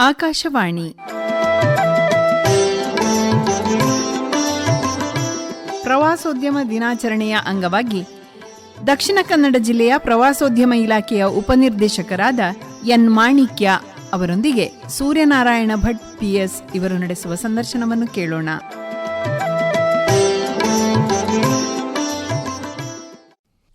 ಆಕಾಶವಾಣಿ. ಪ್ರವಾಸೋದ್ಯಮ ದಿನಾಚರಣೆಯ ಅಂಗವಾಗಿ ದಕ್ಷಿಣ ಕನ್ನಡ ಜಿಲ್ಲೆಯ ಪ್ರವಾಸೋದ್ಯಮ ಇಲಾಖೆಯ ಉಪನಿರ್ದೇಶಕರಾದ ಎನ್ ಮಾಣಿಕ್ಯ ಅವರೊಂದಿಗೆ ಸೂರ್ಯನಾರಾಯಣ ಭಟ್ ಪಿಎಸ್ ಇವರು ನಡೆಸುವ ಸಂದರ್ಶನವನ್ನು ಕೇಳೋಣ.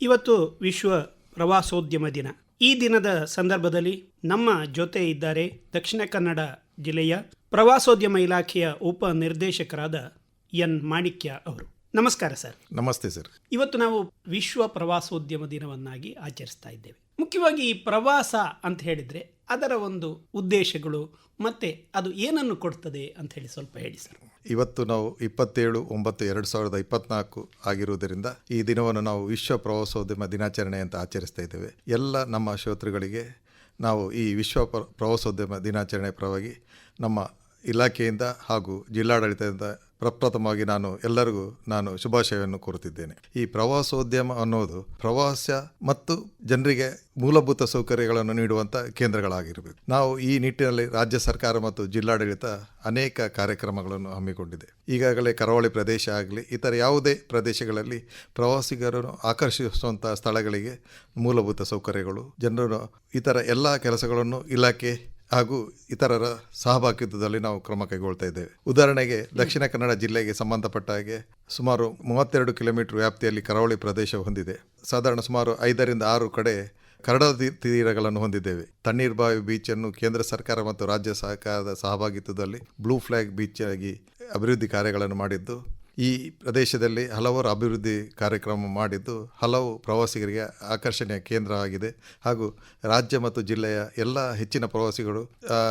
ಇವತ್ತು ವಿಶ್ವ ಪ್ರವಾಸೋದ್ಯಮ ದಿನ. ಈ ದಿನದ ಸಂದರ್ಭದಲ್ಲಿ ನಮ್ಮ ಜೊತೆ ಇದ್ದಾರೆ ದಕ್ಷಿಣ ಕನ್ನಡ ಜಿಲ್ಲೆಯ ಪ್ರವಾಸೋದ್ಯಮ ಇಲಾಖೆಯ ಉಪ ನಿರ್ದೇಶಕರಾದ ಎನ್ ಮಾಣಿಕ್ಯ ಅವರು. ನಮಸ್ಕಾರ ಸರ್. ನಮಸ್ತೆ ಸರ್. ಇವತ್ತು ನಾವು ವಿಶ್ವ ಪ್ರವಾಸೋದ್ಯಮ ದಿನವನ್ನಾಗಿ ಆಚರಿಸ್ತಾ ಇದ್ದೇವೆ. ಮುಖ್ಯವಾಗಿ ಈ ಪ್ರವಾಸ ಅಂತ ಹೇಳಿದ್ರೆ ಅದರ ಒಂದು ಉದ್ದೇಶಗಳು ಮತ್ತೆ ಅದು ಏನನ್ನು ಕೊಡ್ತದೆ ಅಂತ ಹೇಳಿ ಸ್ವಲ್ಪ ಹೇಳಿ ಸರ್. ಇವತ್ತು ನಾವು ಇಪ್ಪತ್ತೇಳು, ಒಂಬತ್ತು, ಎರಡು ಸಾವಿರದ ಇಪ್ಪತ್ನಾಲ್ಕು ಆಗಿರುವುದರಿಂದ ಈ ದಿನವನ್ನು ನಾವು ವಿಶ್ವ ಪ್ರವಾಸೋದ್ಯಮ ದಿನಾಚರಣೆ ಅಂತ ಆಚರಿಸ್ತಾ ಇದ್ದೇವೆ. ಎಲ್ಲ ನಮ್ಮ ಶ್ರೋತೃಗಳಿಗೆ ನಾವು ಈ ವಿಶ್ವ ಪ್ರ- ಪ್ರವಾಸೋದ್ಯಮ ದಿನಾಚರಣೆ ಪರವಾಗಿ ನಮ್ಮ ಇಲಾಖೆಯಿಂದ ಹಾಗೂ ಜಿಲ್ಲಾಡಳಿತದಿಂದ ಪ್ರಪ್ರಥಮವಾಗಿ ನಾನು ಎಲ್ಲರಿಗೂ ನಾನು ಶುಭಾಶಯವನ್ನು ಕೋರುತ್ತಿದ್ದೇನೆ. ಈ ಪ್ರವಾಸೋದ್ಯಮ ಅನ್ನೋದು ಪ್ರವಾಸ ಮತ್ತು ಜನರಿಗೆ ಮೂಲಭೂತ ಸೌಕರ್ಯಗಳನ್ನು ನೀಡುವಂಥ ಕೇಂದ್ರಗಳಾಗಿರಬೇಕು. ನಾವು ಈ ನಿಟ್ಟಿನಲ್ಲಿ ರಾಜ್ಯ ಸರ್ಕಾರ ಮತ್ತು ಜಿಲ್ಲಾಡಳಿತ ಅನೇಕ ಕಾರ್ಯಕ್ರಮಗಳನ್ನು ಹಮ್ಮಿಕೊಂಡಿದೆ. ಈಗಾಗಲೇ ಕರಾವಳಿ ಪ್ರದೇಶ ಆಗಲಿ, ಇತರ ಯಾವುದೇ ಪ್ರದೇಶಗಳಲ್ಲಿ ಪ್ರವಾಸಿಗರನ್ನು ಆಕರ್ಷಿಸುವಂಥ ಸ್ಥಳಗಳಿಗೆ ಮೂಲಭೂತ ಸೌಕರ್ಯಗಳು ಜನರನ್ನು ಇತರ ಎಲ್ಲ ಕೆಲಸಗಳನ್ನು ಇಲಾಖೆ ಹಾಗೂ ಇತರರ ಸಹಭಾಗಿತ್ವದಲ್ಲಿ ನಾವು ಕ್ರಮ ಕೈಗೊಳ್ತಾ ಇದ್ದೇವೆ. ಉದಾಹರಣೆಗೆ ದಕ್ಷಿಣ ಕನ್ನಡ ಜಿಲ್ಲೆಗೆ ಸಂಬಂಧಪಟ್ಟ ಹಾಗೆ ಸುಮಾರು ಮೂವತ್ತೆರಡು ಕಿಲೋಮೀಟರ್ ವ್ಯಾಪ್ತಿಯಲ್ಲಿ ಕರಾವಳಿ ಪ್ರದೇಶ ಹೊಂದಿದೆ. ಸಾಧಾರಣ ಸುಮಾರು ಐದರಿಂದ ಆರು ಕಡೆ ಕರಡ ತೀರಗಳನ್ನು ಹೊಂದಿದ್ದೇವೆ. ತಣ್ಣೀರ್ಬಾವಿ ಬೀಚನ್ನು ಕೇಂದ್ರ ಸರ್ಕಾರ ಮತ್ತು ರಾಜ್ಯ ಸರ್ಕಾರದ ಸಹಭಾಗಿತ್ವದಲ್ಲಿ ಬ್ಲೂ ಫ್ಲಾಗ್ ಬೀಚ್ ಆಗಿ ಅಭಿವೃದ್ಧಿ ಕಾರ್ಯಗಳನ್ನು ಮಾಡಿದ್ದು ಈ ಪ್ರದೇಶದಲ್ಲಿ ಹಲವಾರು ಅಭಿವೃದ್ಧಿ ಕಾರ್ಯಕ್ರಮ ಮಾಡಿದ್ದು ಹಲವು ಪ್ರವಾಸಿಗರಿಗೆ ಆಕರ್ಷಣೆಯ ಕೇಂದ್ರವಾಗಿದೆ ಹಾಗೂ ರಾಜ್ಯ ಮತ್ತು ಜಿಲ್ಲೆಯ ಎಲ್ಲ ಹೆಚ್ಚಿನ ಪ್ರವಾಸಿಗಳು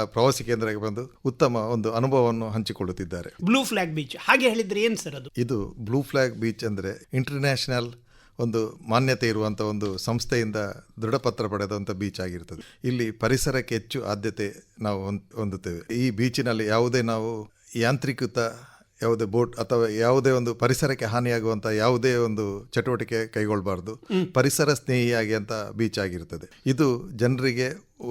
ಪ್ರವಾಸಿ ಕೇಂದ್ರಕ್ಕೆ ಬಂದು ಉತ್ತಮ ಒಂದು ಅನುಭವವನ್ನು ಹಂಚಿಕೊಳ್ಳುತ್ತಿದ್ದಾರೆ. ಬ್ಲೂ ಫ್ಲಾಗ್ ಬೀಚ್ ಹಾಗೆ ಹೇಳಿದ್ರೆ ಏನು ಸರ್ ಅದು? ಇದು ಬ್ಲೂ ಫ್ಲಾಗ್ ಬೀಚ್ ಅಂದರೆ ಇಂಟರ್ನ್ಯಾಷನಲ್ ಒಂದು ಮಾನ್ಯತೆ ಇರುವಂಥ ಒಂದು ಸಂಸ್ಥೆಯಿಂದ ದೃಢಪತ್ರ ಪಡೆದಂಥ ಬೀಚ್ ಆಗಿರ್ತದೆ. ಇಲ್ಲಿ ಪರಿಸರಕ್ಕೆ ಹೆಚ್ಚು ಆದ್ಯತೆ ನಾವು ಹೊಂದ್- ಹೊಂದುತ್ತೇವೆ. ಈ ಬೀಚಿನಲ್ಲಿ ಯಾವುದೇ ನಾವು ಯಾಂತ್ರೀಕೃತ ಯಾವುದೇ ಬೋಟ್ ಅಥವಾ ಯಾವುದೇ ಒಂದು ಪರಿಸರಕ್ಕೆ ಹಾನಿಯಾಗುವಂಥ ಯಾವುದೇ ಒಂದು ಚಟುವಟಿಕೆ ಕೈಗೊಳ್ಳಬಾರ್ದು ಪರಿಸರ ಸ್ನೇಹಿಯಾಗಿ ಅಂತ ಬೀಚ್ ಆಗಿರ್ತದೆ. ಇದು ಜನರಿಗೆ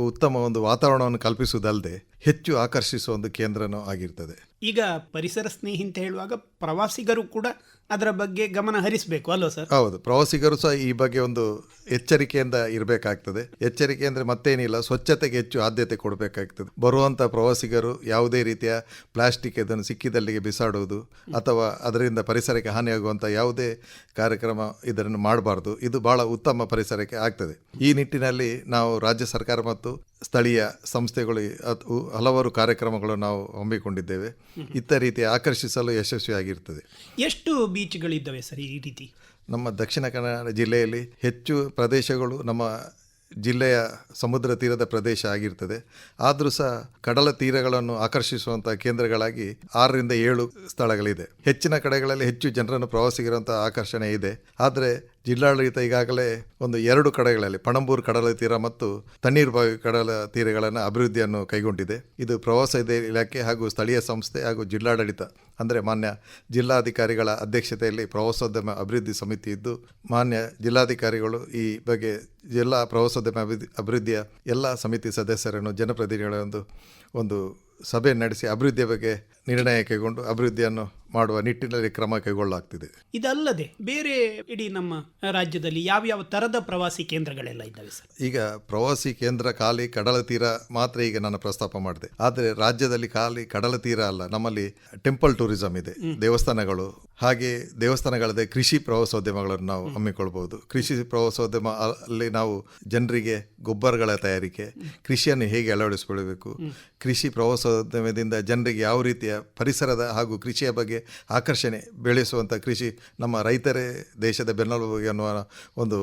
ಉತ್ತಮ ಒಂದು ವಾತಾವರಣವನ್ನು ಕಲ್ಪಿಸುವುದಲ್ಲದೆ ಹೆಚ್ಚು ಆಕರ್ಷಿಸುವ ಒಂದು ಕೇಂದ್ರನೂ ಆಗಿರ್ತದೆ. ಈಗ ಪರಿಸರ ಸ್ನೇಹಿ ಅಂತ ಹೇಳುವಾಗ ಪ್ರವಾಸಿಗರು ಕೂಡ ಅದರ ಬಗ್ಗೆ ಗಮನ ಹರಿಸಬೇಕು, ಅಲ್ವಾ ಸರ್? ಹೌದು. ಪ್ರವಾಸಿಗರು ಸಹ ಈ ಬಗ್ಗೆ ಒಂದು ಎಚ್ಚರಿಕೆಯಿಂದ ಇರಬೇಕಾಗ್ತದೆ. ಎಚ್ಚರಿಕೆ ಅಂದರೆ ಮತ್ತೇನಿಲ್ಲ, ಸ್ವಚ್ಛತೆಗೆ ಹೆಚ್ಚು ಆದ್ಯತೆ ಕೊಡಬೇಕಾಗ್ತದೆ. ಬರುವಂಥ ಪ್ರವಾಸಿಗರು ಯಾವುದೇ ರೀತಿಯ ಪ್ಲಾಸ್ಟಿಕ್ ಇದನ್ನು ಸಿಕ್ಕಿದಲ್ಲಿಗೆ ಬಿಸಾಡುವುದು ಅಥವಾ ಅದರಿಂದ ಪರಿಸರಕ್ಕೆ ಹಾನಿಯಾಗುವಂಥ ಯಾವುದೇ ಕಾರ್ಯಕ್ರಮ ಇದನ್ನು ಮಾಡಬಾರ್ದು. ಇದು ಬಹಳ ಉತ್ತಮ ಪರಿಸರಕ್ಕೆ ಆಗ್ತದೆ. ಈ ನಿಟ್ಟಿನಲ್ಲಿ ನಾವು ರಾಜ್ಯ ಸರ್ಕಾರ ಮತ್ತು ಸ್ಥಳೀಯ ಸಂಸ್ಥೆಗಳು ಅದು ಹಲವಾರು ಕಾರ್ಯಕ್ರಮಗಳು ನಾವು ಹಮ್ಮಿಕೊಂಡಿದ್ದೇವೆ. ಇತ್ತ ರೀತಿ ಆಕರ್ಷಿಸಲು ಯಶಸ್ವಿಯಾಗಿರ್ತದೆ. ಎಷ್ಟು ಬೀಚ್ಗಳಿದ್ದಾವೆ ಸರ್ ಈ ರೀತಿ? ನಮ್ಮ ದಕ್ಷಿಣ ಕನ್ನಡ ಜಿಲ್ಲೆಯಲ್ಲಿ ಹೆಚ್ಚು ಪ್ರದೇಶಗಳು ನಮ್ಮ ಜಿಲ್ಲೆಯ ಸಮುದ್ರ ತೀರದ ಪ್ರದೇಶ ಆಗಿರ್ತದೆ. ಆದರೂ ಸಹ ಕಡಲ ತೀರಗಳನ್ನು ಆಕರ್ಷಿಸುವಂಥ ಕೇಂದ್ರಗಳಾಗಿ ಆರರಿಂದ ಏಳು ಸ್ಥಳಗಳಿದೆ. ಹೆಚ್ಚಿನ ಕಡೆಗಳಲ್ಲಿ ಹೆಚ್ಚು ಜನರನ್ನು ಪ್ರವಾಸಿಗಿರುವಂಥ ಆಕರ್ಷಣೆ ಇದೆ. ಆದರೆ ಜಿಲ್ಲಾಡಳಿತ ಈಗಾಗಲೇ ಒಂದು ಎರಡು ಕಡೆಗಳಲ್ಲಿ, ಪಣಂಬೂರು ಕಡಲ ತೀರ ಮತ್ತು ತಣ್ಣೀರ್ಬಾವಿ ಕಡಲ ತೀರಗಳನ್ನು ಅಭಿವೃದ್ಧಿಯನ್ನು ಕೈಗೊಂಡಿದೆ. ಇದು ಪ್ರವಾಸ ಇಲಾಖೆ ಹಾಗೂ ಸ್ಥಳೀಯ ಸಂಸ್ಥೆ ಹಾಗೂ ಜಿಲ್ಲಾಡಳಿತ, ಅಂದರೆ ಮಾನ್ಯ ಜಿಲ್ಲಾಧಿಕಾರಿಗಳ ಅಧ್ಯಕ್ಷತೆಯಲ್ಲಿ ಪ್ರವಾಸೋದ್ಯಮ ಅಭಿವೃದ್ಧಿ ಸಮಿತಿ ಇದ್ದು, ಮಾನ್ಯ ಜಿಲ್ಲಾಧಿಕಾರಿಗಳು ಈ ಬಗ್ಗೆ ಜಿಲ್ಲಾ ಪ್ರವಾಸೋದ್ಯಮ ಅಭಿವೃದ್ಧಿ, ಅಭಿವೃದ್ಧಿಯ ಎಲ್ಲ ಸಮಿತಿ ಸದಸ್ಯರನ್ನು ಜನಪ್ರತಿನಿಧಿಗಳೊಂದು ಒಂದು ಸಭೆ ನಡೆಸಿ ಅಭಿವೃದ್ಧಿಯ ಬಗ್ಗೆ ನಿರ್ಣಯ ಕೈಗೊಂಡು ಅಭಿವೃದ್ಧಿಯನ್ನು ಮಾಡುವ ನಿಟ್ಟಿನಲ್ಲಿ ಕ್ರಮ ಕೈಗೊಳ್ಳಲಾಗ್ತಿದೆ. ಇದಲ್ಲದೆ ಬೇರೆ ಇಡೀ ನಮ್ಮ ರಾಜ್ಯದಲ್ಲಿ ಯಾವ್ಯಾವ ತರದ ಪ್ರವಾಸಿ ಕೇಂದ್ರಗಳೆಲ್ಲ ಇದ್ದಾವೆ ಸರ್? ಈಗ ಪ್ರವಾಸಿ ಕೇಂದ್ರ ಖಾಲಿ ಕಡಲ ತೀರ ಮಾತ್ರ ಈಗ ನಾನು ಪ್ರಸ್ತಾಪ ಮಾಡಿದೆ. ಆದರೆ ರಾಜ್ಯದಲ್ಲಿ ಖಾಲಿ ಕಡಲ ತೀರ ಅಲ್ಲ ನಮ್ಮಲ್ಲಿ ಟೆಂಪಲ್ ಟೂರಿಸಂ ಇದೆ ದೇವಸ್ಥಾನಗಳು. ಹಾಗೆ ದೇವಸ್ಥಾನಗಳದೆ ಕೃಷಿ ಪ್ರವಾಸೋದ್ಯಮಗಳನ್ನು ನಾವು ಹಮ್ಮಿಕೊಳ್ಬಹುದು. ಕೃಷಿ ಪ್ರವಾಸೋದ್ಯಮ ಅಲ್ಲಿ ನಾವು ಜನರಿಗೆ ಗೊಬ್ಬರಗಳ ತಯಾರಿಕೆ ಕೃಷಿಯನ್ನು ಹೇಗೆ ಅಳವಡಿಸಿಕೊಳ್ಳಬೇಕು ಕೃಷಿ ಪ್ರವಾಸೋದ್ಯಮದಿಂದ ಜನರಿಗೆ ಯಾವ ರೀತಿಯ ಪರಿಸರದ ಹಾಗೂ ಕೃಷಿಯ ಬಗ್ಗೆ ಆಕರ್ಷಣೆ ಬೆಳೆಸುವಂಥ ಕೃಷಿ ನಮ್ಮ ರೈತರೇ ದೇಶದ ಬೆನ್ನೆಲುಬು ಎನ್ನುವ ಒಂದು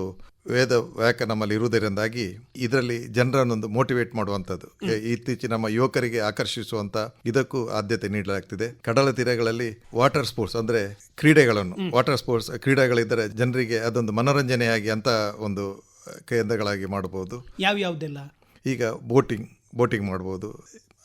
ವೇದ ವ್ಯಾಕ ನಮ್ಮಲ್ಲಿ ಇರುವುದರಿಂದಾಗಿ ಇದರಲ್ಲಿ ಜನರನ್ನೊಂದು ಮೋಟಿವೇಟ್ ಮಾಡುವಂಥದ್ದು. ಇತ್ತೀಚೆ ಇತ್ತೀಚಿನ ನಮ್ಮ ಯುವಕರಿಗೆ ಆಕರ್ಷಿಸುವಂಥ ಇದಕ್ಕೂ ಆದ್ಯತೆ ನೀಡಲಾಗ್ತಿದೆ. ಕಡಲ ತೀರಗಳಲ್ಲಿ ವಾಟರ್ ಸ್ಪೋರ್ಟ್ಸ್ ಅಂದರೆ ಕ್ರೀಡೆಗಳನ್ನು. ವಾಟರ್ ಸ್ಪೋರ್ಟ್ಸ್ ಕ್ರೀಡೆಗಳಿದ್ದರೆ ಜನರಿಗೆ ಅದೊಂದು ಮನೋರಂಜನೆಯಾಗಿ ಅಂತ ಒಂದು ಕೇಂದ್ರಗಳಾಗಿ ಮಾಡಬಹುದು. ಯಾವ ಯಾವುದೆಲ್ಲ ಈಗ ಬೋಟಿಂಗ್ ಬೋಟಿಂಗ್ ಮಾಡ್ಬೋದು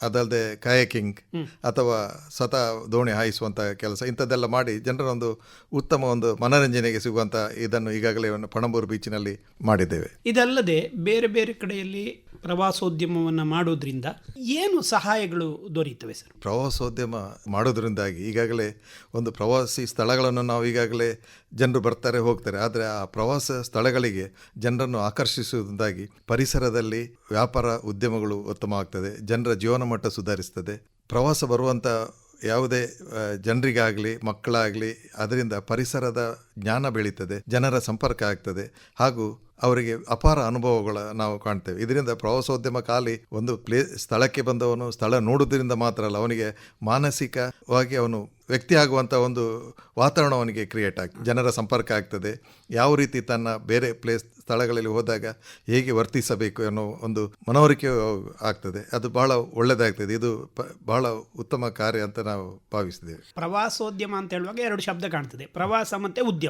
ಅದಲ್ಲದೆ ಕಯಾಕಿಂಗ್ ಅಥವಾ ಸತ ದೋಣಿ ಹಾಯಿಸುವಂಥ ಕೆಲಸ ಇಂಥದ್ದೆಲ್ಲ ಮಾಡಿ ಜನರೊಂದು ಉತ್ತಮ ಒಂದು ಮನರಂಜನೆಗೆ ಸಿಗುವಂಥ ಇದನ್ನು ಈಗಾಗಲೇ ಒಂದು ಪಣಂಬೂರು ಬೀಚಿನಲ್ಲಿ ಮಾಡಿದ್ದೇವೆ. ಇದಲ್ಲದೆ ಬೇರೆ ಬೇರೆ ಕಡೆಯಲ್ಲಿ ಪ್ರವಾಸೋದ್ಯಮವನ್ನು ಮಾಡೋದ್ರಿಂದ ಏನು ಸಹಾಯಗಳು ದೊರೆಯುತ್ತವೆ ಸರ್? ಪ್ರವಾಸೋದ್ಯಮ ಮಾಡೋದ್ರಿಂದಾಗಿ ಈಗಾಗಲೇ ಒಂದು ಪ್ರವಾಸಿ ಸ್ಥಳಗಳನ್ನು ನಾವು ಈಗಾಗಲೇ ಜನರು ಬರ್ತಾರೆ ಹೋಗ್ತಾರೆ. ಆದರೆ ಆ ಪ್ರವಾಸ ಸ್ಥಳಗಳಿಗೆ ಜನರನ್ನು ಆಕರ್ಷಿಸುವುದಾಗಿ ಪರಿಸರದಲ್ಲಿ ವ್ಯಾಪಾರ ಉದ್ಯಮಗಳು ಉತ್ತಮ ಆಗ್ತದೆ ಜನರ ಜೀವನ ಮಟ್ಟ ಸುಧಾರಿಸ್ತದೆ. ಪ್ರವಾಸ ಬರುವಂಥ ಯಾವುದೇ ಜನರಿಗಾಗಲಿ ಮಕ್ಕಳಾಗಲಿ ಅದರಿಂದ ಪರಿಸರದ ಜ್ಞಾನ ಬೆಳೀತದೆ, ಜನರ ಸಂಪರ್ಕ ಆಗ್ತದೆ ಹಾಗೂ ಅವರಿಗೆ ಅಪಾರ ಅನುಭವಗಳ ನಾವು ಕಾಣ್ತೇವೆ. ಇದರಿಂದ ಪ್ರವಾಸೋದ್ಯಮ ಖಾಲಿ ಒಂದು ಪ್ಲೇ, ಸ್ಥಳಕ್ಕೆ ಬಂದವನು ಸ್ಥಳ ನೋಡುವುದರಿಂದ ಮಾತ್ರ ಅಲ್ಲ, ಅವನಿಗೆ ಮಾನಸಿಕವಾಗಿ ಅವನು ವ್ಯಕ್ತಿ ಆಗುವಂಥ ಒಂದು ವಾತಾವರಣ ಅವನಿಗೆ ಕ್ರಿಯೇಟ್ ಆಗ್ತದೆ. ಜನರ ಸಂಪರ್ಕ ಆಗ್ತದೆ. ಯಾವ ರೀತಿ ತನ್ನ ಬೇರೆ ಪ್ಲೇಸ್ ಸ್ಥಳಗಳಲ್ಲಿ ಹೋದಾಗ ಹೇಗೆ ವರ್ತಿಸಬೇಕು ಅನ್ನೋ ಒಂದು ಮನವರಿಕೆ ಆಗ್ತದೆ. ಅದು ಬಹಳ ಒಳ್ಳೆಯದಾಗ್ತದೆ ಇದು ಬಹಳ ಉತ್ತಮ ಕಾರ್ಯ ಅಂತ ನಾವು ಭಾವಿಸಿದ್ದೇವೆ ಪ್ರವಾಸೋದ್ಯಮ ಅಂತ ಹೇಳುವಾಗ ಎರಡು ಶಬ್ದ ಕಾಣ್ತದೆ. ಪ್ರವಾಸ ಮತ್ತು ಉದ್ಯಮ.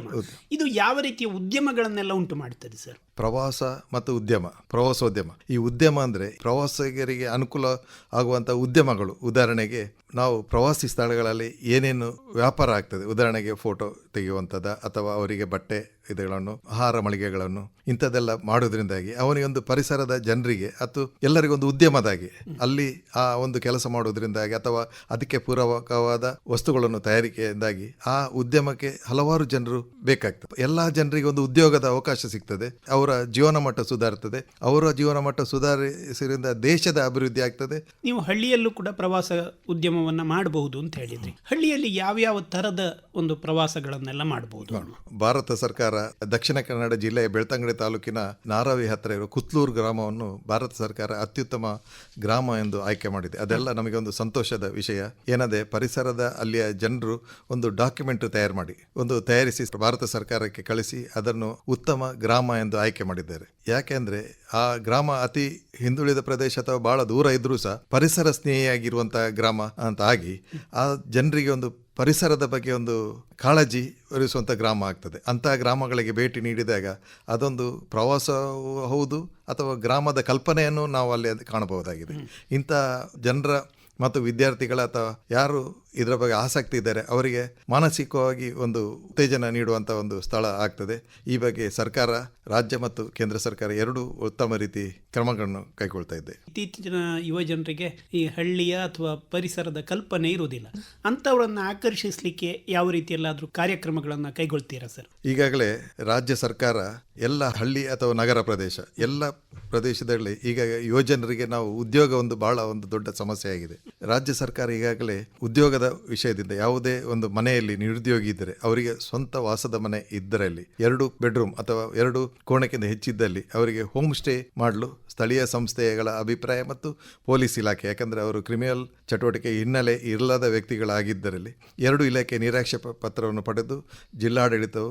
ಇದು ಯಾವ ರೀತಿಯ ಉದ್ಯಮಗಳನ್ನೆಲ್ಲ ಉಂಟು ಮಾಡುತ್ತದೆ ಸರ್? ಪ್ರವಾಸ ಮತ್ತು ಉದ್ಯಮ ಪ್ರವಾಸೋದ್ಯಮ. ಈ ಉದ್ಯಮ ಅಂದರೆ ಪ್ರವಾಸಿಗರಿಗೆ ಅನುಕೂಲ ಆಗುವಂಥ ಉದ್ಯಮಗಳು. ಉದಾಹರಣೆಗೆ ನಾವು ಪ್ರವಾಸಿ ಸ್ಥಳಗಳಲ್ಲಿ ಏನೇನು ವ್ಯಾಪಾರ ಆಗ್ತದೆ? ಉದಾಹರಣೆಗೆ ಫೋಟೋ ತೆಗೆಯುವಂಥದ್ದು ಅಥವಾ ಅವರಿಗೆ ಬಟ್ಟೆ ಇದಗಳನ್ನು ಆಹಾರ ಮಳಿಗೆಗಳನ್ನು ಇಂಥದ್ದೆಲ್ಲ ಮಾಡೋದ್ರಿಂದಾಗಿ ಅವನಿಗೊಂದು ಪರಿಸರದ ಜನರಿಗೆ ಅಥವಾ ಎಲ್ಲರಿಗೊಂದು ಉದ್ಯಮದಾಗಿ ಅಲ್ಲಿ ಆ ಒಂದು ಕೆಲಸ ಮಾಡೋದ್ರಿಂದಾಗಿ ಅಥವಾ ಅದಕ್ಕೆ ಪೂರಕವಾದ ವಸ್ತುಗಳನ್ನು ತಯಾರಿಕೆಯಿಂದಾಗಿ ಆ ಉದ್ಯಮಕ್ಕೆ ಹಲವಾರು ಜನರು ಬೇಕಾಗ್ತದೆ. ಎಲ್ಲ ಜನರಿಗೆ ಒಂದು ಉದ್ಯೋಗದ ಅವಕಾಶ ಸಿಗ್ತದೆ. ಅವರ ಜೀವನ ಮಟ್ಟ ಸುಧಾರ್ತದೆ. ಅವರ ಜೀವನ ಮಟ್ಟ ಸುಧಾರಿಸಿದ ದೇಶದ ಅಭಿವೃದ್ಧಿ ಆಗ್ತದೆ. ನೀವು ಹಳ್ಳಿಯಲ್ಲೂ ಕೂಡ ಪ್ರವಾಸ ಉದ್ಯಮವನ್ನ ಮಾಡಬಹುದು ಅಂತ ಹೇಳಿದ್ರಿ. ಹಳ್ಳಿಯಲ್ಲಿ ಯಾವ್ಯಾವ ತರದ ಒಂದು ಪ್ರವಾಸಗಳನ್ನೆಲ್ಲ ಮಾಡಬಹುದು? ಭಾರತ ಸರ್ಕಾರ ದಕ್ಷಿಣ ಕನ್ನಡ ಜಿಲ್ಲೆಯ ಬೆಳ್ತಂಗಡಿ ತಾಲೂಕಿನ ನಾರಾವಿ ಹತ್ತಿರ ಇರುವ ಕುತ್ಲೂರು ಗ್ರಾಮವನ್ನು ಭಾರತ ಸರ್ಕಾರ ಅತ್ಯುತ್ತಮ ಗ್ರಾಮ ಎಂದು ಆಯ್ಕೆ ಮಾಡಿದೆ. ಅದೆಲ್ಲ ನಮಗೆ ಒಂದು ಸಂತೋಷದ ವಿಷಯ. ಏನದೆ ಪರಿಸರದ ಅಲ್ಲಿಯ ಜನರು ಒಂದು ಡಾಕ್ಯುಮೆಂಟ್ ತಯಾರು ಮಾಡಿ, ಒಂದು ತಯಾರಿಸಿ ಭಾರತ ಸರ್ಕಾರಕ್ಕೆ ಕಳಿಸಿ ಅದನ್ನು ಉತ್ತಮ ಗ್ರಾಮ ಎಂದು ಆಯ್ಕೆ ಮಾಡಿದ್ದಾರೆ. ಯಾಕೆಂದ್ರೆ ಆ ಗ್ರಾಮ ಅತಿ ಹಿಂದುಳಿದ ಪ್ರದೇಶ ಅಥವಾ ಬಹಳ ದೂರ ಇದ್ರೂ ಸಹ ಪರಿಸರ ಸ್ನೇಹಿಯಾಗಿರುವಂತಹ ಗ್ರಾಮ ಅಂತ ಆಗಿ ಆ ಜನರಿಗೆ ಒಂದು ಪರಿಸರದ ಬಗ್ಗೆ ಒಂದು ಕಾಳಜಿ ವಹಿಸುವಂಥ ಗ್ರಾಮ ಆಗ್ತದೆ. ಅಂತಹ ಗ್ರಾಮಗಳಿಗೆ ಭೇಟಿ ನೀಡಿದಾಗ ಅದೊಂದು ಪ್ರವಾಸವೂ ಹೌದು ಅಥವಾ ಗ್ರಾಮದ ಕಲ್ಪನೆಯನ್ನು ನಾವು ಅಲ್ಲಿ ಕಾಣಬಹುದಾಗಿದೆ. ಇಂಥ ಜನರ ಮತ್ತು ವಿದ್ಯಾರ್ಥಿಗಳ ಅಥವಾ ಯಾರು ಇದರ ಬಗ್ಗೆ ಆಸಕ್ತಿ ಇದ್ದಾರೆ ಅವರಿಗೆ ಮಾನಸಿಕವಾಗಿ ಒಂದು ಉತ್ತೇಜನ ನೀಡುವಂಥ ಒಂದು ಸ್ಥಳ ಆಗ್ತದೆ. ಈ ಬಗ್ಗೆ ಸರ್ಕಾರ ರಾಜ್ಯ ಮತ್ತು ಕೇಂದ್ರ ಸರ್ಕಾರ ಎರಡೂ ಉತ್ತಮ ರೀತಿ ಕ್ರಮಗಳನ್ನು ಕೈಗೊಳ್ತಾ ಇದೆ. ಇತ್ತೀಚಿನ ಯುವ ಜನರಿಗೆ ಈ ಹಳ್ಳಿಯ ಅಥವಾ ಪರಿಸರದ ಕಲ್ಪನೆ ಇರುವುದಿಲ್ಲ. ಅಂಥವರನ್ನು ಆಕರ್ಷಿಸಲಿಕ್ಕೆ ಯಾವ ರೀತಿಯಲ್ಲಾದರೂ ಕಾರ್ಯಕ್ರಮಗಳನ್ನು ಕೈಗೊಳ್ತೀರಾ ಸರ್? ಈಗಾಗಲೇ ರಾಜ್ಯ ಸರ್ಕಾರ ಎಲ್ಲ ಹಳ್ಳಿ ಅಥವಾ ನಗರ ಪ್ರದೇಶ ಎಲ್ಲ ಪ್ರದೇಶದಲ್ಲಿ ಈಗ ಯುವಜನರಿಗೆ ನಾವು ಉದ್ಯೋಗ ಒಂದು ಬಹಳ ಒಂದು ದೊಡ್ಡ ಸಮಸ್ಯೆ ಆಗಿದೆ. ರಾಜ್ಯ ಸರ್ಕಾರ ಈಗಾಗಲೇ ಉದ್ಯೋಗದ ವಿಷಯದಿಂದ ಯಾವುದೇ ಒಂದು ಮನೆಯಲ್ಲಿ ನಿರುದ್ಯೋಗಿ ಇದ್ದರೆ, ಅವರಿಗೆ ಸ್ವಂತ ವಾಸದ ಮನೆ ಇದ್ದರಲ್ಲಿ, ಎರಡು ಬೆಡ್ರೂಮ್ ಅಥವಾ ಎರಡು ಕೋಣಕ್ಕಿಂತ ಹೆಚ್ಚಿದ್ದಲ್ಲಿ ಅವರಿಗೆ ಹೋಮ್ ಸ್ಟೇ ಮಾಡಲು ಸ್ಥಳೀಯ ಸಂಸ್ಥೆಗಳ ಅಭಿಪ್ರಾಯ ಮತ್ತು ಪೊಲೀಸ್ ಇಲಾಖೆ ಯಾಕಂದರೆ ಅವರು ಕ್ರಿಮಿನಲ್ ಚಟುವಟಿಕೆ ಹಿನ್ನೆಲೆ ಇಲ್ಲದ ವ್ಯಕ್ತಿಗಳಾಗಿದ್ದರಲ್ಲಿ ಎರಡು ಇಲಾಖೆ ನಿರೀಕ್ಷೆ ಪತ್ರವನ್ನು ಪಡೆದು ಜಿಲ್ಲಾಡಳಿತವು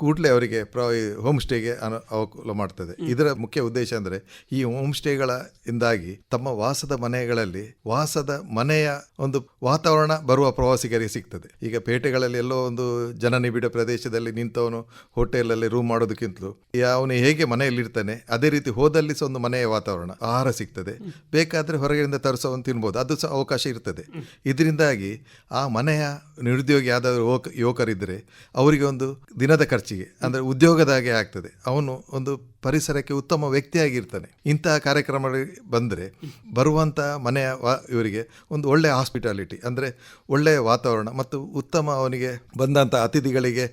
ಕೂಡಲೇ ಅವರಿಗೆ ಪ್ರ ಹೋಮ್ ಸ್ಟೇಗೆ ಅನು ಅನುಕೂಲ ಮಾಡ್ತದೆ. ಇದರ ಮುಖ್ಯ ಉದ್ದೇಶ ಅಂದರೆ ಈ ಹೋಮ್ ಸ್ಟೇಗಳ ಇಂದಾಗಿ ತಮ್ಮ ವಾಸದ ಮನೆಗಳಲ್ಲಿ ವಾಸದ ಮನೆಯ ಒಂದು ವಾತಾವರಣ ಬರುವ ಪ್ರವಾಸಿಗರಿಗೆ ಸಿಗ್ತದೆ. ಈಗ ಪೇಟೆಗಳಲ್ಲಿ ಎಲ್ಲೋ ಒಂದು ಜನನಿಬಿಡ ಪ್ರದೇಶದಲ್ಲಿ ನಿಂತವನು ಹೋಟೆಲಲ್ಲಿ ರೂಮ್ ಮಾಡೋದಕ್ಕಿಂತಲೂ ಅವನು ಹೇಗೆ ಮನೆಯಲ್ಲಿ ಇರ್ತಾನೆ ಅದೇ ರೀತಿ ಹೋದಲ್ಲಿ ಸಹ ಒಂದು ಮನೆಯ ವಾತಾವರಣ, ಆಹಾರ ಸಿಗ್ತದೆ. ಬೇಕಾದರೆ ಹೊರಗಿನಿಂದ ತರಿಸೋವನ್ನು ತಿನ್ಬೋದು. ಅದು ಸಹ ಅವಕಾಶ ಇರ್ತದೆ. ಇದರಿಂದಾಗಿ ಆ ಮನೆಯ ನಿರುದ್ಯೋಗಿ ಯಾವ್ದಾದ್ರು ಯುವಕ ಯುವಕರಿದ್ದರೆ ಅವರಿಗೆ ಒಂದು ದಿನದ ಖರ್ಚಿಗೆ, ಅಂದರೆ ಉದ್ಯೋಗದಾಗೆ ಆಗ್ತದೆ. ಅವನು ಒಂದು ಪರಿಸರಕ್ಕೆ ಉತ್ತಮ ವ್ಯಕ್ತಿಯಾಗಿರ್ತಾನೆ. ಇಂತಹ ಕಾರ್ಯಕ್ರಮ ಬಂದರೆ ಬರುವಂಥ ಮನೆಯ ವಾ ಇವರಿಗೆ ಒಂದು ಒಳ್ಳೆಯ ಹಾಸ್ಪಿಟಾಲಿಟಿ ಅಂದರೆ ಒಳ್ಳೆಯ ವಾತಾವರಣ ಮತ್ತು ಉತ್ತಮ ಅವನಿಗೆ ಬಂದಂಥ ಅತಿಥಿಗಳಿಗೆ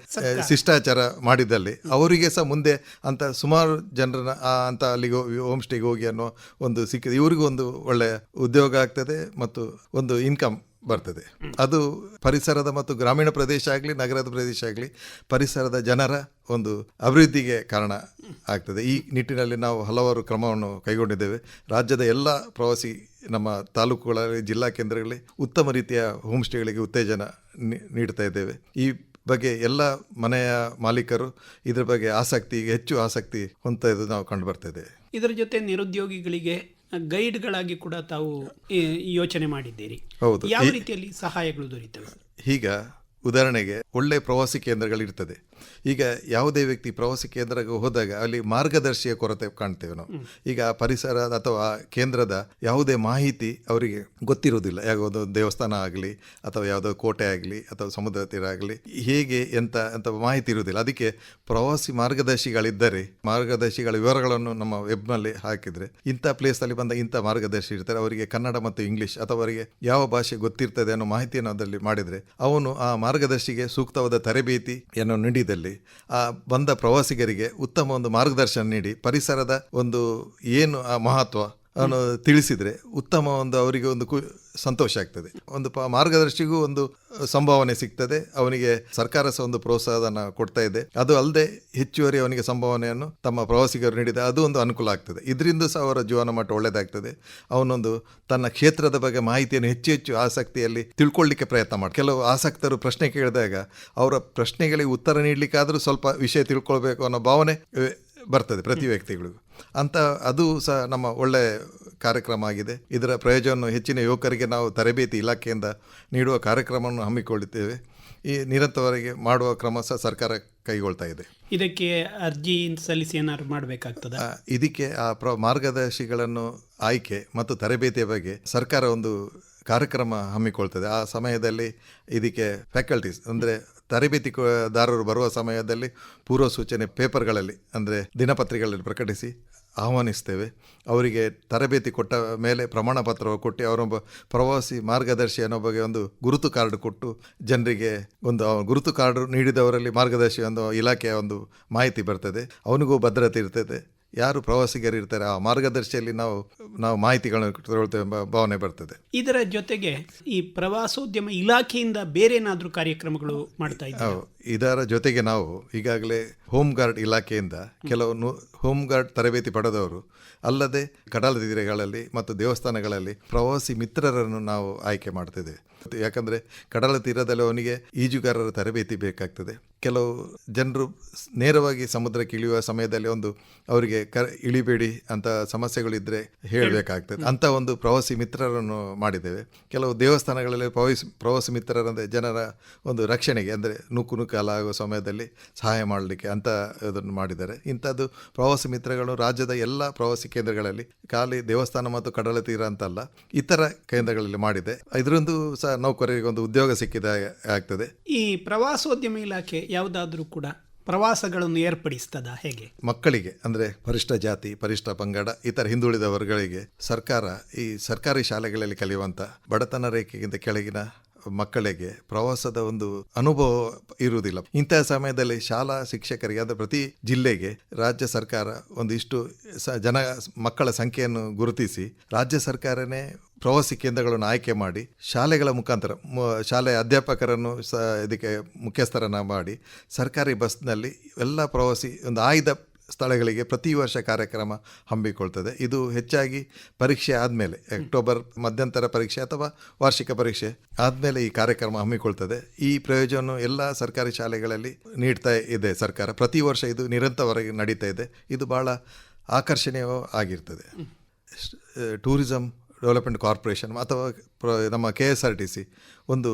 ಶಿಷ್ಟಾಚಾರ ಮಾಡಿದಲ್ಲಿ ಅವರಿಗೆ ಸಹ ಮುಂದೆ ಅಂತ ಸುಮಾರು ಜನರನ್ನ ಅಂತ ಅಲ್ಲಿಗೆ ಹೋಮ್ ಸ್ಟೇಗೆ ಹೋಗಿ ಅನ್ನೋ ಒಂದು ಸಿಕ್ಕಿದೆ. ಇವರಿಗೂ ಒಂದು ಒಳ್ಳೆಯ ಉದ್ಯೋಗ ಆಗ್ತದೆ ಮತ್ತು ಒಂದು ಇನ್ಕಮ್ ಬರ್ತದೆ. ಅದು ಪರಿಸರದ ಮತ್ತು ಗ್ರಾಮೀಣ ಪ್ರದೇಶ ಆಗಲಿ, ನಗರದ ಪ್ರದೇಶ ಆಗಲಿ, ಪರಿಸರದ ಜನರ ಒಂದು ಅಭಿವೃದ್ಧಿಗೆ ಕಾರಣ ಆಗ್ತದೆ. ಈ ನಿಟ್ಟಿನಲ್ಲಿ ನಾವು ಹಲವಾರು ಕ್ರಮವನ್ನು ಕೈಗೊಂಡಿದ್ದೇವೆ. ರಾಜ್ಯದ ಎಲ್ಲ ಪ್ರವಾಸಿ ನಮ್ಮ ತಾಲೂಕುಗಳಲ್ಲಿ, ಜಿಲ್ಲಾ ಕೇಂದ್ರಗಳಲ್ಲಿ ಉತ್ತಮ ರೀತಿಯ ಹೋಮ್ ಸ್ಟೇಗಳಿಗೆ ಉತ್ತೇಜನ ನೀಡ್ತಾ ಇದ್ದೇವೆ. ಈ ಬಗ್ಗೆ ಎಲ್ಲ ಮನೆಯ ಮಾಲೀಕರು ಇದರ ಬಗ್ಗೆ ಆಸಕ್ತಿ, ಹೆಚ್ಚು ಆಸಕ್ತಿ ಇದ್ದು ನಾವು ಕಂಡು ಬರ್ತಾ ಇದ್ದೇವೆ. ಇದರ ಜೊತೆ ನಿರುದ್ಯೋಗಿಗಳಿಗೆ ಗೈಡ್ಗಳಾಗಿ ಕೂಡ ತಾವು ಯೋಚನೆ ಮಾಡಿದ್ದೀರಿ. ಹೌದು. ಯಾವ ರೀತಿಯಲ್ಲಿ ಸಹಾಯಗಳು ದೊರೆಯುತ್ತವೆ ಈಗ ಉದಾಹರಣೆಗೆ ಒಳ್ಳೆ ಪ್ರವಾಸಿ ಕೇಂದ್ರಗಳಿರ್ತದೆ. ಈಗ ಯಾವುದೇ ವ್ಯಕ್ತಿ ಪ್ರವಾಸಿ ಕೇಂದ್ರಕ್ಕೆ ಹೋದಾಗ ಅಲ್ಲಿ ಮಾರ್ಗದರ್ಶಿಯ ಕೊರತೆ ಕಾಣ್ತೇವೆ ನಾವು. ಈಗ ಆ ಪರಿಸರ ಅಥವಾ ಆ ಕೇಂದ್ರದ ಯಾವುದೇ ಮಾಹಿತಿ ಅವರಿಗೆ ಗೊತ್ತಿರುವುದಿಲ್ಲ. ಯಾವುದೋ ದೇವಸ್ಥಾನ ಆಗಲಿ ಅಥವಾ ಯಾವುದೋ ಕೋಟೆ ಆಗಲಿ ಅಥವಾ ಸಮುದ್ರ ತೀರ ಆಗಲಿ ಹೇಗೆ ಎಂತ ಅಂತ ಮಾಹಿತಿ ಇರುವುದಿಲ್ಲ. ಅದಕ್ಕೆ ಪ್ರವಾಸಿ ಮಾರ್ಗದರ್ಶಿಗಳಿದ್ದರೆ ಮಾರ್ಗದರ್ಶಿಗಳ ವಿವರಗಳನ್ನು ನಮ್ಮ ವೆಬ್ನಲ್ಲಿ ಹಾಕಿದರೆ ಇಂಥ ಪ್ಲೇಸಲ್ಲಿ ಬಂದ ಇಂಥ ಮಾರ್ಗದರ್ಶಿ ಇರ್ತಾರೆ. ಅವರಿಗೆ ಕನ್ನಡ ಮತ್ತು ಇಂಗ್ಲೀಷ್ ಅಥವಾ ಅವರಿಗೆ ಯಾವ ಭಾಷೆ ಗೊತ್ತಿರ್ತದೆ ಅನ್ನೋ ಮಾಹಿತಿಯನ್ನು ಅದರಲ್ಲಿ ಮಾಡಿದರೆ ಅವನು ಆ ಮಾರ್ಗದರ್ಶಿಗೆ ಸೂಕ್ತವಾದ ತರಬೇತಿಯನ್ನು ನೀಡಿದಲ್ಲಿ ಆ, ಬಂದ ಪ್ರವಾಸಿಗರಿಗೆ ಉತ್ತಮ ಒಂದು ಮಾರ್ಗದರ್ಶನ ನೀಡಿ, ಪರಿಸರದ ಒಂದು ಏನು ಆ ಮಹತ್ವ ಅನ್ನು ತಿಳಿಸಿದರೆ, ಉತ್ತಮ ಒಂದು ಅವರಿಗೆ ಒಂದು ಸಂತೋಷ ಆಗ್ತದೆ. ಒಂದು ಪ ಮಾರ್ಗದರ್ಶಿಗೂ ಒಂದು ಸಂಭಾವನೆ ಸಿಗ್ತದೆ. ಅವನಿಗೆ ಸರ್ಕಾರ ಸಹ ಒಂದು ಪ್ರೋತ್ಸಾಹನ ಕೊಡ್ತಾ ಇದೆ. ಅದು ಅಲ್ಲದೆ ಹೆಚ್ಚುವರಿ ಅವನಿಗೆ ಸಂಭಾವನೆಯನ್ನು ತಮ್ಮ ಪ್ರವಾಸಿಗರು ನೀಡಿದ ಅದು ಒಂದು ಅನುಕೂಲ ಆಗ್ತದೆ. ಇದರಿಂದ ಸಹ ಅವರ ಜೀವನ ಮಟ್ಟ ಒಳ್ಳೆಯದಾಗ್ತದೆ ಅವನೊಂದು ತನ್ನ ಕ್ಷೇತ್ರದ ಬಗ್ಗೆ ಮಾಹಿತಿಯನ್ನು ಹೆಚ್ಚು ಹೆಚ್ಚು ಆಸಕ್ತಿಯಲ್ಲಿ ತಿಳ್ಕೊಳ್ಳಿಕ್ಕೆ ಪ್ರಯತ್ನ ಮಾಡಿ ಕೆಲವು ಆಸಕ್ತರು ಪ್ರಶ್ನೆ ಕೇಳಿದಾಗ ಅವರ ಪ್ರಶ್ನೆಗಳಿಗೆ ಉತ್ತರ ನೀಡಲಿಕ್ಕಾದರೂ ಸ್ವಲ್ಪ ವಿಷಯ ತಿಳ್ಕೊಳ್ಬೇಕು ಅನ್ನೋ ಭಾವನೆ ಬರ್ತದೆ ಪ್ರತಿ ವ್ಯಕ್ತಿಗಳಿಗೂ. ಅಂತ ಅದು ಸಹ ನಮ್ಮ ಒಳ್ಳೆ ಕಾರ್ಯಕ್ರಮ ಆಗಿದೆ. ಇದರ ಪ್ರಯೋಜನವನ್ನು ಹೆಚ್ಚಿನ ಯುವಕರಿಗೆ ನಾವು ತರಬೇತಿ ಇಲಾಖೆಯಿಂದ ನೀಡುವ ಕಾರ್ಯಕ್ರಮವನ್ನು ಹಮ್ಮಿಕೊಳ್ಳುತ್ತೇವೆ. ಈ ನಿರಂತರವಾಗಿ ಮಾಡುವ ಕ್ರಮ ಸಹ ಸರ್ಕಾರ ಕೈಗೊಳ್ತಾ ಇದೆ. ಇದಕ್ಕೆ ಅರ್ಜಿ ಸಲ್ಲಿಸಿ ಏನಾದ್ರು ಮಾಡಬೇಕಾಗ್ತದ? ಇದಕ್ಕೆ ಆ ಪ್ರ ಮಾರ್ಗದರ್ಶಿಗಳನ್ನು ಆಯ್ಕೆ ಮತ್ತು ತರಬೇತಿಯ ಬಗ್ಗೆ ಸರ್ಕಾರ ಒಂದು ಕಾರ್ಯಕ್ರಮ ಹಮ್ಮಿಕೊಳ್ತದೆ. ಆ ಸಮಯದಲ್ಲಿ ಇದಕ್ಕೆ ಫ್ಯಾಕಲ್ಟೀಸ್ ಅಂದರೆ ತರಬೇತಿದಾರರು ಬರುವ ಸಮಯದಲ್ಲಿ ಪೂರ್ವ ಸೂಚನೆ ಪೇಪರ್ಗಳಲ್ಲಿ ಅಂದರೆ ದಿನಪತ್ರಿಕೆಗಳಲ್ಲಿ ಪ್ರಕಟಿಸಿ ಆಹ್ವಾನಿಸ್ತೇವೆ. ಅವರಿಗೆ ತರಬೇತಿ ಕೊಟ್ಟ ಮೇಲೆ ಪ್ರಮಾಣ ಪತ್ರ ಕೊಟ್ಟು ಅವರೊಬ್ಬ ಪ್ರವಾಸಿ ಮಾರ್ಗದರ್ಶಿ ಅನ್ನೋ ಬಗ್ಗೆ ಒಂದು ಗುರುತು ಕಾರ್ಡ್ ಕೊಟ್ಟು ಜನರಿಗೆ ಒಂದು ಗುರುತು ಕಾರ್ಡ್ ನೀಡಿದವರಲ್ಲಿ ಮಾರ್ಗದರ್ಶಿ ಒಂದು ಇಲಾಖೆಯ ಒಂದು ಮಾಹಿತಿ ಬರ್ತದೆ. ಅವನಿಗೂ ಭದ್ರತೆ ಇರ್ತದೆ. ಯಾರು ಪ್ರವಾಸಿಗರು ಇರ್ತಾರೆ ಆ ಮಾರ್ಗದರ್ಶಿಯಲ್ಲಿ ನಾವು ನಾವು ಮಾಹಿತಿಗಳನ್ನು ತಗೊಳ್ತೇವೆ ಎಂಬ ಭಾವನೆ ಬರ್ತದೆ. ಇದರ ಜೊತೆಗೆ ಈ ಪ್ರವಾಸೋದ್ಯಮ ಇಲಾಖೆಯಿಂದ ಬೇರೆ ಏನಾದರೂ ಕಾರ್ಯಕ್ರಮಗಳು ಮಾಡ್ತಾ ಇದ್ದಾರೆ? ಇದರ ಜೊತೆಗೆ ನಾವು ಈಗಾಗಲೇ ಹೋಮ್ ಗಾರ್ಡ್ ಇಲಾಖೆಯಿಂದ ಕೆಲವು ಹೋಮ್ ಗಾರ್ಡ್ ತರಬೇತಿ ಪಡೆದವರು ಅಲ್ಲದೆ ಕಡಲ ತೀರಗಳಲ್ಲಿ ಮತ್ತು ದೇವಸ್ಥಾನಗಳಲ್ಲಿ ಪ್ರವಾಸಿ ಮಿತ್ರರನ್ನು ನಾವು ಆಯ್ಕೆ ಮಾಡ್ತಿದ್ದೇವೆ. ಯಾಕಂದರೆ ಕಡಲ ತೀರದಲ್ಲಿ ಅವನಿಗೆ ಈಜುಗಾರರ ತರಬೇತಿ ಬೇಕಾಗ್ತದೆ. ಕೆಲವು ಜನರು ನೇರವಾಗಿ ಸಮುದ್ರಕ್ಕೆ ಇಳಿಯುವ ಸಮಯದಲ್ಲಿ ಒಂದು ಅವರಿಗೆ ಕ ಇಳಿಬೇಡಿ ಅಂತ ಸಮಸ್ಯೆಗಳಿದ್ದರೆ ಹೇಳಬೇಕಾಗ್ತದೆ. ಅಂತ ಒಂದು ಪ್ರವಾಸಿ ಮಿತ್ರರನ್ನು ಮಾಡಿದ್ದೇವೆ. ಕೆಲವು ದೇವಸ್ಥಾನಗಳಲ್ಲಿ ಪ್ರವಾಸಿ ಪ್ರವಾಸಿ ಮಿತ್ರರಂದರೆ ಜನರ ಒಂದು ರಕ್ಷಣೆಗೆ ಅಂದರೆ ನೂಕು ನುಗ್ಗಾಲ ಆಗುವ ಸಮಯದಲ್ಲಿ ಸಹಾಯ ಮಾಡಲಿಕ್ಕೆ ಅಂತ ಅದನ್ನು ಮಾಡಿದ್ದಾರೆ. ಇಂಥದ್ದು ಪ್ರವಾಸಿ ಮಿತ್ರಗಳು ರಾಜ್ಯದ ಎಲ್ಲ ಪ್ರವಾಸಿ ಕೇಂದ್ರಗಳಲ್ಲಿ ಖಾಲಿ ದೇವಸ್ಥಾನ ಮತ್ತು ಕಡಲ ತೀರ ಅಂತಲ್ಲ ಇತರ ಕೇಂದ್ರಗಳಲ್ಲಿ ಮಾಡಿದೆ. ಇದರೊಂದು ಸಹ ನೌಕರರಿಗೆ ಒಂದು ಉದ್ಯೋಗ ಸಿಕ್ಕಿದ ಆಗ್ತದೆ. ಈ ಪ್ರವಾಸೋದ್ಯಮ ಇಲಾಖೆ ಯಾವುದಾದ್ರೂ ಕೂಡ ಪ್ರವಾಸಗಳನ್ನು ಏರ್ಪಡಿಸ್ತದ ಹೇಗೆ? ಮಕ್ಕಳಿಗೆ, ಅಂದರೆ ಪರಿಷ್ಠ ಜಾತಿ, ಪರಿಷ್ಠ ಪಂಗಡ, ಇತರ ಹಿಂದುಳಿದ ವರ್ಗಗಳಿಗೆ ಸರ್ಕಾರ, ಈ ಸರ್ಕಾರಿ ಶಾಲೆಗಳಲ್ಲಿ ಕಲಿಯುವಂಥ ಬಡತನ ರೇಖೆಗಿಂತ ಕೆಳಗಿನ ಮಕ್ಕಳಿಗೆ ಪ್ರವಾಸದ ಒಂದು ಅನುಭವ ಇರುವುದಿಲ್ಲ. ಇಂತಹ ಸಮಯದಲ್ಲಿ ಶಾಲಾ ಶಿಕ್ಷಕರಿಗೆ ಅಂದರೆ ಪ್ರತಿ ಜಿಲ್ಲೆಗೆ ರಾಜ್ಯ ಸರ್ಕಾರ ಒಂದಿಷ್ಟು ಜನ ಮಕ್ಕಳ ಸಂಖ್ಯೆಯನ್ನು ಗುರುತಿಸಿ, ರಾಜ್ಯ ಸರ್ಕಾರನೇ ಪ್ರವಾಸಿ ಕೇಂದ್ರಗಳನ್ನು ಆಯ್ಕೆ ಮಾಡಿ ಶಾಲೆಗಳ ಮುಖಾಂತರ ಶಾಲೆ ಶಾಲೆಯ ಅಧ್ಯಾಪಕರನ್ನು ಸ ಇದಕ್ಕೆ ಮುಖ್ಯಸ್ಥರನ್ನು ಮಾಡಿ ಸರ್ಕಾರಿ ಬಸ್ನಲ್ಲಿ ಎಲ್ಲ ಪ್ರವಾಸಿ ಒಂದು ಆಯ್ದ ಸ್ಥಳಗಳಿಗೆ ಪ್ರತಿ ವರ್ಷ ಕಾರ್ಯಕ್ರಮ ಹಮ್ಮಿಕೊಳ್ತದೆ. ಇದು ಹೆಚ್ಚಾಗಿ ಪರೀಕ್ಷೆ ಆದಮೇಲೆ ಅಕ್ಟೋಬರ್ ಮಧ್ಯಂತರ ಪರೀಕ್ಷೆ ಅಥವಾ ವಾರ್ಷಿಕ ಪರೀಕ್ಷೆ ಆದಮೇಲೆ ಈ ಕಾರ್ಯಕ್ರಮ ಹಮ್ಮಿಕೊಳ್ತದೆ. ಈ ಪ್ರಯೋಜನ ಎಲ್ಲ ಸರ್ಕಾರಿ ಶಾಲೆಗಳಲ್ಲಿ ನೀಡ್ತಾ ಇದೆ ಸರ್ಕಾರ. ಪ್ರತಿ ವರ್ಷ ಇದು ನಿರಂತರವಾಗಿ ನಡೀತಾ ಇದೆ. ಇದು ಭಾಳ ಆಕರ್ಷಣೀಯ ಆಗಿರ್ತದೆ. ಟೂರಿಸಂ ಡೆವಲಪ್ಮೆಂಟ್ ಕಾರ್ಪೊರೇಷನ್ ಅಥವಾ ನಮ್ಮ K S R T C ಒಂದು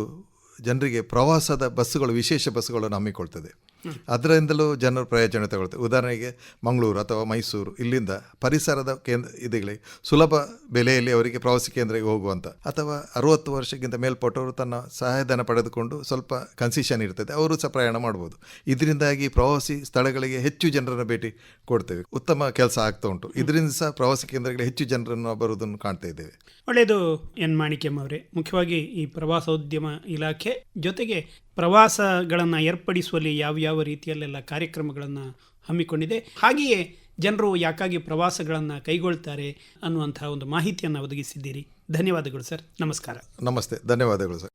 ಜನರಿಗೆ ಪ್ರವಾಸದ ಬಸ್ಸುಗಳು, ವಿಶೇಷ ಬಸ್ಸುಗಳನ್ನು ಹಮ್ಮಿಕೊಳ್ತದೆ. ಅದರಿಂದಲೂ ಜನರು ಪ್ರಯೋಜನ ತಗೊಳ್ತಾರೆ ಉದಾಹರಣೆಗೆ ಮಂಗಳೂರು ಅಥವಾ ಮೈಸೂರು ಇಲ್ಲಿಂದ ಪರಿಸರದ ಕೇಂದ್ರ ಇದುಗಳಿಗೆ ಸುಲಭ ಬೆಲೆಯಲ್ಲಿ ಅವರಿಗೆ ಪ್ರವಾಸಿ ಕೇಂದ್ರಕ್ಕೆ ಹೋಗುವಂಥ ಅಥವಾ ಅರುವತ್ತು ವರ್ಷಕ್ಕಿಂತ ಮೇಲ್ಪಟ್ಟವರು ತನ್ನ ಸಹಾಯಧನ ಪಡೆದುಕೊಂಡು ಸ್ವಲ್ಪ ಕನ್ಸಿಷನ್ ಇರ್ತದೆ ಅವರು ಸಹ ಪ್ರಯಾಣ ಮಾಡ್ಬೋದು. ಇದರಿಂದಾಗಿ ಪ್ರವಾಸಿ ಸ್ಥಳಗಳಿಗೆ ಹೆಚ್ಚು ಜನರನ್ನು ಭೇಟಿ ಕೊಡ್ತೇವೆ. ಉತ್ತಮ ಕೆಲಸ ಆಗ್ತಾ ಉಂಟು. ಇದರಿಂದ ಸಹ ಪ್ರವಾಸಿ ಕೇಂದ್ರಗಳಿಗೆ ಹೆಚ್ಚು ಜನರನ್ನು ಬರುವುದನ್ನು ಕಾಣ್ತಾ ಇದ್ದೇವೆ. ಒಳ್ಳೆಯದು ಎನ್ ಮಾಣಿಕ್ಯಂ ಅವರೇ. ಮುಖ್ಯವಾಗಿ ಈ ಪ್ರವಾಸೋದ್ಯಮ ಇಲಾಖೆ ಜೊತೆಗೆ ಪ್ರವಾಸಗಳನ್ನು ಏರ್ಪಡಿಸುವಲ್ಲಿ ಯಾವ್ಯಾವ ಯಾವ ರೀತಿಯಲ್ಲೆಲ್ಲ ಕಾರ್ಯಕ್ರಮಗಳನ್ನು ಹಮ್ಮಿಕೊಂಡಿದೆ, ಹಾಗೆಯೇ ಜನರು ಯಾಕಾಗಿ ಪ್ರವಾಸಗಳನ್ನು ಕೈಗೊಳ್ತಾರೆ ಅನ್ನುವಂತಹ ಒಂದು ಮಾಹಿತಿಯನ್ನು ಒದಗಿಸಿದ್ದೀರಿ. ಧನ್ಯವಾದಗಳು ಸರ್. ನಮಸ್ಕಾರ. ನಮಸ್ತೆ. ಧನ್ಯವಾದಗಳು ಸರ್.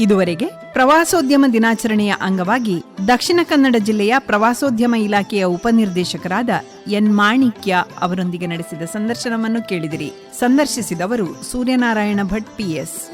ಇದುವರೆಗೆ ಪ್ರವಾಸೋದ್ಯಮ ದಿನಾಚರಣೆಯ ಅಂಗವಾಗಿ ದಕ್ಷಿಣ ಕನ್ನಡ ಜಿಲ್ಲೆಯ ಪ್ರವಾಸೋದ್ಯಮ ಇಲಾಖೆಯ ಉಪನಿರ್ದೇಶಕರಾದ ಎನ್ ಮಾಣಿಕ್ಯ ಅವರೊಂದಿಗೆ ನಡೆಸಿದ ಸಂದರ್ಶನವನ್ನು ಕೇಳಿದಿರಿ. ಸಂದರ್ಶಿಸಿದವರು ಸೂರ್ಯನಾರಾಯಣ ಭಟ್ ಪಿಎಸ್